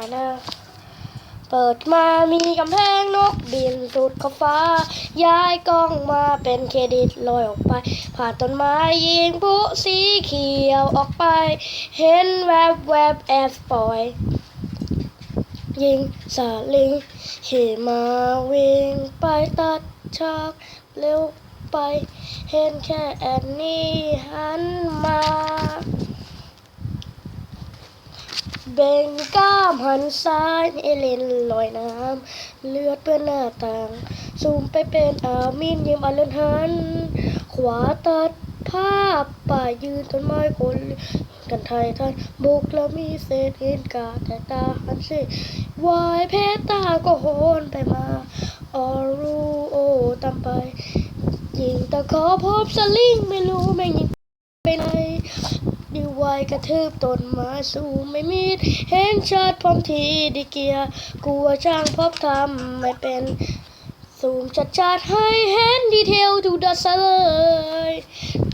าน้าเปิดมามีกำแพงนกบินสุดขอบฟ้า ย้ายกล้องมาเป็นเครดิตลอยออกไป ผ่านต้นไม้ยิงผู้สีเขียวออกไป เห็นแวบแวบแอบสปอย ยิงสาลิงขี่มาวิ่งไปตัดฉากเร็วไป เห็นแค่แอนนี่หันมาเบงก้าม หันซ้ายเอเลนลอยน้ำเลือดเปื้อนหน้าต่างซูมไปเป็นอามินยิมอลันหัน ขวาตัดภาพป่ายืนต้นไม้คนกันไทยท่านบุกแล้วมีเศษหินกาแต่ตาหันสิวายเพตาก็โหนไปมาออรูโอตามไป ยิงตะขอพบสลิงไม่รู้แม่งยิงไปไหน กระทืบต้นไม้สูงไม่มีดเห็นชัดพร้อมทีดีเกียร์กลัวช่างพบทำไม่เป็น สูมชัดชัดๆให้เห็นดีเทลดูดัสเลย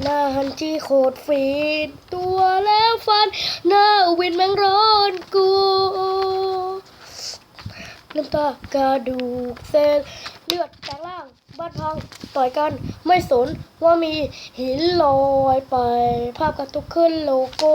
หน้าหันจีโคตรฟีดตัวแล้วฟัน หน้าวินแมงร้อนกู น้ำตากระดูกเซลเลือดแปลงล่าง บ้านพังต่อยกันไม่สนว่ามีหินลอยไป ภาพกระตุกขึ้นโลโก้